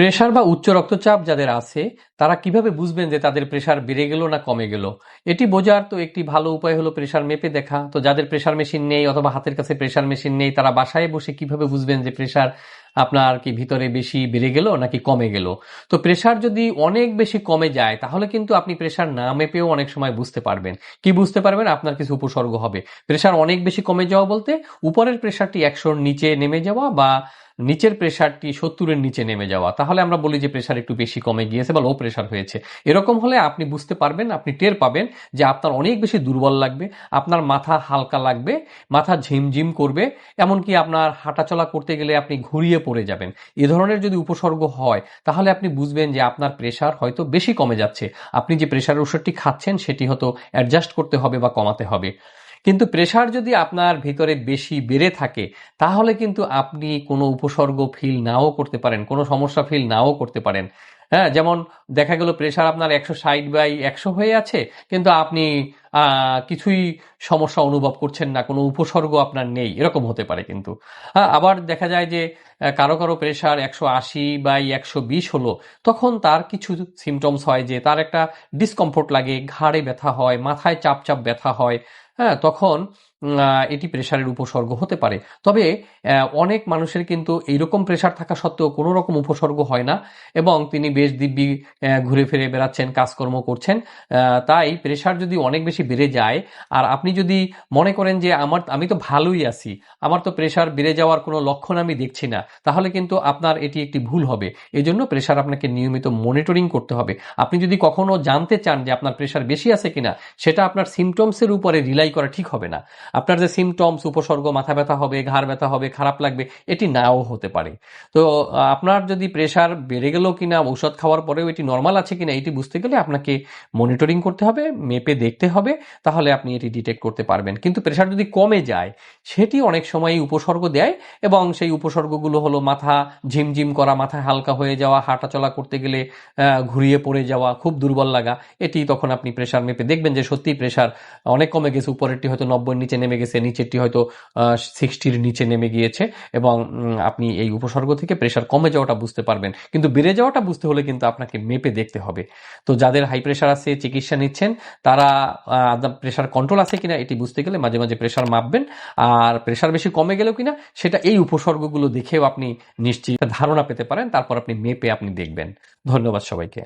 Pressure বা উচ্চ রক্তচাপ যাদের আছে, তারা কীভাবে বুঝবেন যে তাদের প্রেশার বেড়ে গেল না কমে গেল? এটি বোঝার তো একটি ভালো উপায় হলো প্রেশার মেপে দেখা। তো যাদের প্রেশার মেশিন নেই অথবা হাতের কাছে প্রেশার মেশিন নেই, তারা বাসায় বসে কীভাবে বুঝবেন যে প্রেশার আপনার কি ভিতরে বেশি বেড়ে গেল নাকি কমে গেল? তো প্রেশার যদি অনেক বেশি কমে যায়, তাহলে কিন্তু আপনি প্রেশার না মেপেও অনেক সময় বুঝতে পারবেন। কি বুঝতে পারবেন? আপনার কিছু উপসর্গ হবে। প্রেশার অনেক বেশি কমে যাওয়া বলতে উপরের প্রেশারটি একশোর নিচে নেমে যাওয়া বা নিচের প্রেশারটি সত্তরের নিচে নেমে যাওয়া। তাহলে আমরা বলি যে প্রেশার একটু বেশি কমে গিয়েছে বা লো প্রেশার হয়েছে। এরকম হলে আপনি বুঝতে পারবেন, আপনি টের পাবেন যে আপনার অনেক বেশি দুর্বল লাগবে, আপনার মাথা হালকা লাগবে, মাথা ঝিমঝিম করবে, এমনকি আপনার হাঁটাচলা করতে গেলে আপনি ঘুরিয়ে পড়ে যাবেন। এ ধরনের যদি উপসর্গ হয়, তাহলে আপনি বুঝবেন যে আপনার প্রেশার হয়তো বেশি কমে যাচ্ছে। আপনি যে প্রেশারের ওষুধটি খাচ্ছেন, সেটি হয়তো অ্যাডজাস্ট করতে হবে বা কমাতে হবে। কিন্তু প্রেশার যদি আপনার ভিতরে বেশি বেড়ে থাকে, তাহলে কিন্তু আপনি কোনো উপসর্গ ফিল নাও করতে পারেন, কোনো সমস্যা ফিল নাও করতে পারেন। হ্যাঁ যেমন দেখা গেল প্রেশার আপনার একশো ষাট বাই একশো হয়ে আছে, কিন্তু আপনি কিছুই সমস্যা অনুভব করছেন না কোনো উপসর্গ আপনার নেই এরকম হতে পারে কিন্তু। হ্যাঁ, আবার দেখা যায় যে কারও কারও প্রেশার একশো আশি বাই একশো বিশ হলো তখন তার কিছু সিমটমস হয় যে তার একটা ডিসকমফোর্ট লাগে ঘাড়ে ব্যথা হয় মাথায় চাপ চাপ ব্যথা হয় হ্যাঁ তখন এটি প্রেশারের উপসর্গ হতে পারে। তবে অনেক মানুষের কিন্তু এইরকম প্রেশার থাকা সত্ত্বেও কোনো রকম উপসর্গ হয় না এবং তিনি বেশ দিব্যি ঘুরে ফিরে বেড়াচ্ছেন কাজকর্ম করছেন তাই প্রেশার যদি অনেক বেশি বেড়ে যায়। আর আপনি যদি মনে করেন যে আমার, আমি তো ভালোই আছি, আমার তো প্রেশার বেড়ে যাওয়ার কোনো লক্ষণ আমি দেখছি না, তাহলে কিন্তু আপনার এটি একটি ভুল হবে। এই জন্য প্রেশার আপনাকে নিয়মিত মনিটরিং করতে হবে। আপনি যদি কখনো জানতে চান যে আপনার প্রেশার বেশি আছে কিনা, সেটা আপনার সিমটমসের উপরে রিলাই করা ঠিক হবে না। আপনার যে সিমটমস উপসর্গ, মাথা ব্যথা হবে, ঘাড় ব্যথা হবে, খারাপ লাগবে, এটি নাও হতে পারে। তো আপনার যদি প্রেশার বেড়ে গেল কিনা, ঔষধ খাওয়ার পরেও এটি নর্মাল আছে কিনা, এটি বুঝতে গেলে আপনাকে মনিটরিং করতে হবে, মেপে দেখতে হবে তাহলে আপনি এটি ডিটেক্ট করতে পারবেন। কিন্তু প্রেশার যদি কমে যায়, সেটি অনেক সময় উপসর্গ দেয় এবং সেই উপসর্গগুলো হলো মাথা ঝিমঝিম করা, মাথা হালকা হয়ে যাওয়া, হাঁটাচলা করতে গেলে ঘুরিয়ে পড়ে যাওয়া, খুব দুর্বল লাগা, এটি তখন আপনি প্রেশার মেপে দেখবেন যে সত্যি প্রেশার অনেক কমে গেছে। উপরেরটি হয়তো নব্বই নিচে নেমে গেছে, নিচেরটি হয়তো সিক্সটির নিচে নেমে গিয়েছে এবং আপনি এই উপসর্গ থেকে প্রেশার কমে যাওয়াটা বুঝতে পারবেন। কিন্তু বেড়ে যাওয়াটা বুঝতে হলে কিন্তু আপনাকে মেপে দেখতে হবে। তো যাদের হাই প্রেশার আছে, চিকিৎসা নিচ্ছেন, তারা প্রেশার কন্ট্রোল আছে কিনা এটি বুঝতে গেলে মাঝে মাঝে প্রেশার মাপবেন, আর প্রেশার বেশি কমে গেলেও কিনা সেটা এই উপসর্গগুলো দেখেও আপনি নিশ্চিত ধারণা পেতে পারেন, তারপর আপনি মেপে আপনি দেখবেন। ধন্যবাদ সবাইকে।